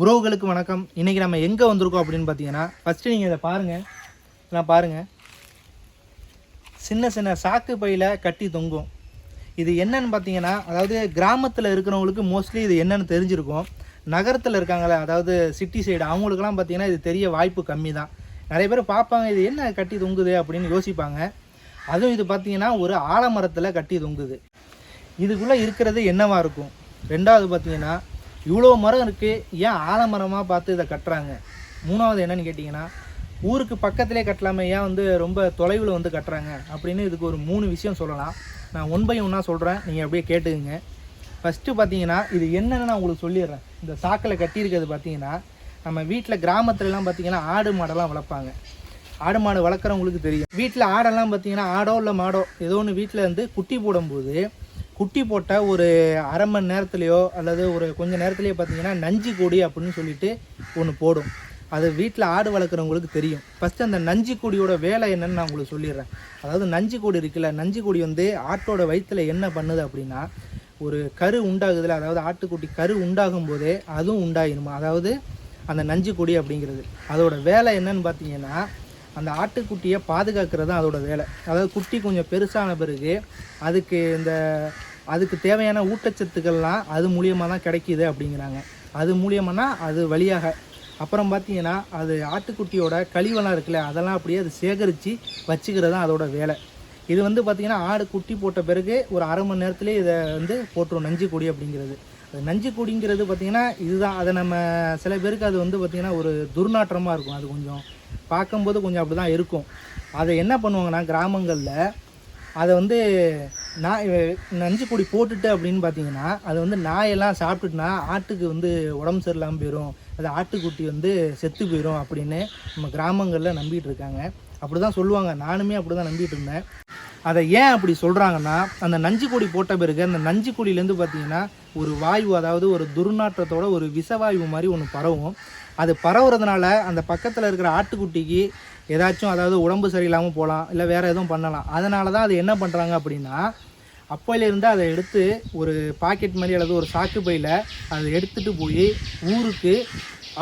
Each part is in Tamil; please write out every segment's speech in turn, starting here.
உறவுகளுக்கு வணக்கம். இன்றைக்கி நம்ம எங்கே வந்திருக்கோம் அப்படின்னு பார்த்தீங்கன்னா ஃபஸ்ட்டு நீங்கள் இதை பாருங்கள் நான் பாருங்கள் சின்ன சின்ன சாக்கு பையில் கட்டி தொங்கும். இது என்னன்னு பார்த்தீங்கன்னா அதாவது கிராமத்தில் இருக்கிறவங்களுக்கு மோஸ்ட்லி இது என்னென்னு தெரிஞ்சிருக்கும். நகரத்தில் இருக்காங்களே அதாவது சிட்டி சைடு அவங்களுக்குலாம் பார்த்தீங்கன்னா இது தெரிய வாய்ப்பு கம்மி தான் நிறைய பேர் பார்ப்பாங்க இது என்ன கட்டி தொங்குது அப்படின்னு யோசிப்பாங்க. அதுவும் இது பார்த்தீங்கன்னா ஒரு ஆலமரத்தில் கட்டி தொங்குது. இதுக்குள்ளே இருக்கிறது என்னவாக இருக்கும்? ரெண்டாவது பார்த்தீங்கன்னா இவ்வளோ மரம் இருக்குது ஏன் ஆலமரமாக பார்த்து இதை கட்டுறாங்க? மூணாவது என்னன்னு கேட்டிங்கன்னா ஊருக்கு பக்கத்திலே கட்டலாமே ஏன் வந்து ரொம்ப தொலைவில் வந்து கட்டுறாங்க? அப்படின்னு இதுக்கு ஒரு மூணு விஷயம் சொல்லலாம். நான் ஒன் பை ஒன்றா சொல்கிறேன் நீங்கள் அப்படியே கேட்டுக்குங்க. ஃபஸ்ட்டு பார்த்தீங்கன்னா இது என்னென்னு நான் உங்களுக்கு சொல்லிடுறேன். இந்த சாக்கில் கட்டியிருக்கிறது பார்த்தீங்கன்னா நம்ம வீட்டில் கிராமத்துலலாம் பார்த்தீங்கன்னா ஆடு மாடெல்லாம் வளர்ப்பாங்க. ஆடு மாடு வளர்க்குறவங்களுக்கு தெரியும். வீட்டில் ஆடெல்லாம் பார்த்தீங்கன்னா ஆடோ இல்லை மாடோ ஏதோ ஒன்று வீட்டில் வந்து குட்டி போடும்போது குட்டி போட்ட ஒரு அரை மணி நேரத்துலையோ அல்லது ஒரு கொஞ்ச நேரத்துலையோ பார்த்தீங்கன்னா நஞ்சு கொடி அப்படின்னு சொல்லிட்டு ஒன்று போடும். அது வீட்டில் ஆடு வளர்க்குறவங்களுக்கு தெரியும். ஃபஸ்ட்டு அந்த நஞ்சு கொடியோட வேலை என்னன்னு நான் உங்களுக்கு சொல்லிடுறேன். அதாவது நஞ்சு கொடி இருக்குல்ல நஞ்சு கொடி வந்து ஆட்டோட வயிற்றுல என்ன பண்ணுது அப்படின்னா ஒரு கரு உண்டாகுதுல அதாவது ஆட்டுக்குட்டி கரு உண்டாகும் போதே அதுவும் உண்டாகிடுமா அதாவது அந்த நஞ்சு கொடி அப்படிங்கிறது. அதோட வேலை என்னன்னு பார்த்தீங்கன்னா அந்த ஆட்டுக்குட்டியை பாதுகாக்கிறது தான் அதோட வேலை. அதாவது குட்டி கொஞ்சம் பெருசான பிறகு அதுக்கு இந்த அதுக்கு தேவையான ஊட்டச்சத்துக்கள்லாம் அது மூலியமாக தான் கிடைக்கிது அப்படிங்கிறாங்க. அது மூலியமானா அது வழியாக. அப்புறம் பார்த்தீங்கன்னா அது ஆட்டுக்குட்டியோட கழிவெல்லாம் இருக்குல்ல அதெல்லாம் அப்படியே அது சேகரித்து வச்சுக்கிறது தான் அதோட வேலை. இது வந்து பார்த்திங்கன்னா ஆடு குட்டி போட்ட பிறகு ஒரு அரை மணி நேரத்துலேயே இதை வந்து போட்டுரும் நஞ்சு கொடி அப்படிங்கிறது. அது நஞ்சு கொடிங்கிறது பார்த்திங்கன்னா இதுதான். அதை நம்ம சில பேருக்கு அது வந்து பார்த்திங்கன்னா ஒரு துர்நாற்றமாக இருக்கும். அது கொஞ்சம் பார்க்கும்போது கொஞ்சம் அப்படி தான் இருக்கும். அதை என்ன பண்ணுவாங்கன்னா கிராமங்களில் அதை வந்து நான் நஞ்சு கொடி போட்டுட்டு அப்படின்னு பார்த்தீங்கன்னா அது வந்து நாயெல்லாம் சாப்பிட்டுட்டுனா ஆட்டுக்கு வந்து உடம்பு சரியில்லாமல் போயிடும் அது ஆட்டுக்குட்டி வந்து செத்து போயிடும் அப்படின்னு நம்ம கிராமங்களில் நம்பிட்டு இருக்காங்க. அப்படி தான் சொல்லுவாங்க. நானுமே அப்படி தான் நம்பிட்டு இருந்தேன். அதை ஏன் அப்படி சொல்கிறாங்கன்னா அந்த நஞ்சு கொடி போட்ட பிறகு அந்த நஞ்சு கொடியிலேருந்து பார்த்தீங்கன்னா ஒரு வாயு அதாவது ஒரு துர்நாற்றத்தோட ஒரு விஷவாயு மாதிரி ஒன்று பரவும். அது பரவுறதுனால அந்த பக்கத்தில் இருக்கிற ஆட்டுக்குட்டிக்கு ஏதாச்சும் அதாவது உடம்பு சரியில்லாமல் போகலாம் இல்லை வேறு எதுவும் பண்ணலாம். அதனால தான் அது என்ன பண்ணுறாங்க அப்படின்னா அப்போலேருந்து அதை எடுத்து ஒரு பாக்கெட் மாதிரி அல்லது ஒரு சாக்கு பையில் அதை எடுத்துகிட்டு போய் ஊருக்கு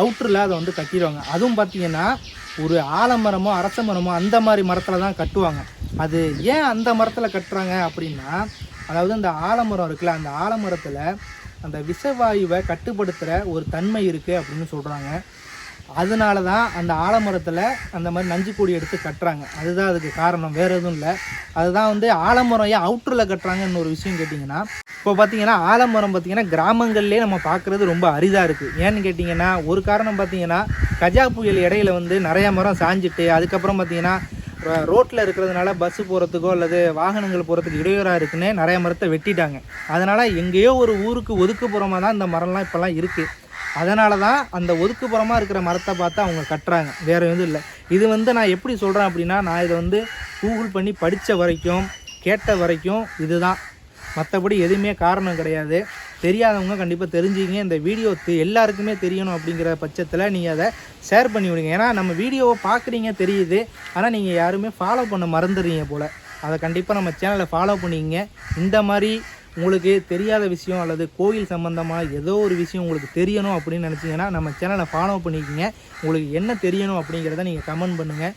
அவுட்டரில் அதை வந்து கட்டிடுவாங்க. அதுவும் பார்த்தீங்கன்னா ஒரு ஆலமரமோ அரச மரமோ அந்த மாதிரி மரத்தில் தான் கட்டுவாங்க. அது ஏன் அந்த மரத்தில் கட்டுறாங்க அப்படின்னா அதாவது அந்த ஆலமரம் இருக்குல்ல அந்த ஆலமரத்தில் அந்த விஷவாயுவை கட்டுப்படுத்துகிற ஒரு தன்மை இருக்குது அப்படின்னு சொல்கிறாங்க அதனால தான் அந்த ஆலமரத்தில் அந்த மாதிரி நஞ்சு கொடி எடுத்து கட்டுறாங்க. அதுதான் அதுக்கு காரணம் வேறு எதுவும் இல்லை. அதுதான் வந்து ஆலமரம் ஏன் அவுட்டரில் கட்டுறாங்கன்னு ஒரு விஷயம் கேட்டிங்கன்னா இப்போ பார்த்தீங்கன்னா ஆலமரம் பார்த்தீங்கன்னா கிராமங்கள்லேயே நம்ம பார்க்குறது ரொம்ப அரிதாக இருக்குது ஏன்னு கேட்டிங்கன்னா ஒரு காரணம் பார்த்தீங்கன்னா கஜா புயல் இடையில வந்து நிறைய மரம் சாஞ்சிட்டு அதுக்கப்புறம் பார்த்தீங்கன்னா ரோட்டில் இருக்கிறதுனால பஸ்ஸு போகிறதுக்கோ அல்லது வாகனங்கள் போகிறதுக்கு இடையூறாக இருக்குன்னு நிறைய மரத்தை வெட்டிட்டாங்க. அதனால் எங்கேயோ ஒரு ஊருக்கு ஒதுக்குப்புறமாக தான் இந்த மரம்லாம் இப்போல்லாம் இருக்குது அதனால தான் அந்த ஒதுக்குப்புறமாக இருக்கிற மரத்தை பார்த்து அவங்க கட்டுறாங்க. வேறு எதுவும் இல்லை. இது வந்து நான் எப்படி சொல்கிறேன் அப்படின்னா நான் இதை வந்து கூகுள் பண்ணி படித்த வரைக்கும் கேட்ட வரைக்கும் இதுதான். மற்றபடி எதுவுமே காரணம் கிடையாது. தெரியாதவங்க கண்டிப்பாக தெரிஞ்சுக்கிங்க. இந்த வீடியோ எல்லாருக்குமே தெரியணும் அப்படிங்கிற பட்சத்தில் நீங்கள் அதை ஷேர் பண்ணி விடுங்க. ஏன்னா நம்ம வீடியோவை பார்க்குறீங்க தெரியுது. ஆனால் நீங்கள் யாருமே ஃபாலோ பண்ண மறந்துடுறீங்க போல். அதை கண்டிப்பாக நம்ம சேனலை ஃபாலோ பண்ணிக்கிங்க. இந்த மாதிரி உங்களுக்கு தெரியாத விஷயம் அல்லது கோயில் சம்மந்தமாக ஏதோ ஒரு விஷயம் உங்களுக்கு தெரியணும் அப்படின்னு நினச்சிங்கன்னா நம்ம சேனலை ஃபாலோ பண்ணிக்கோங்க. உங்களுக்கு என்ன தெரியணும் அப்படிங்கிறத நீங்கள் கமெண்ட் பண்ணுங்கள்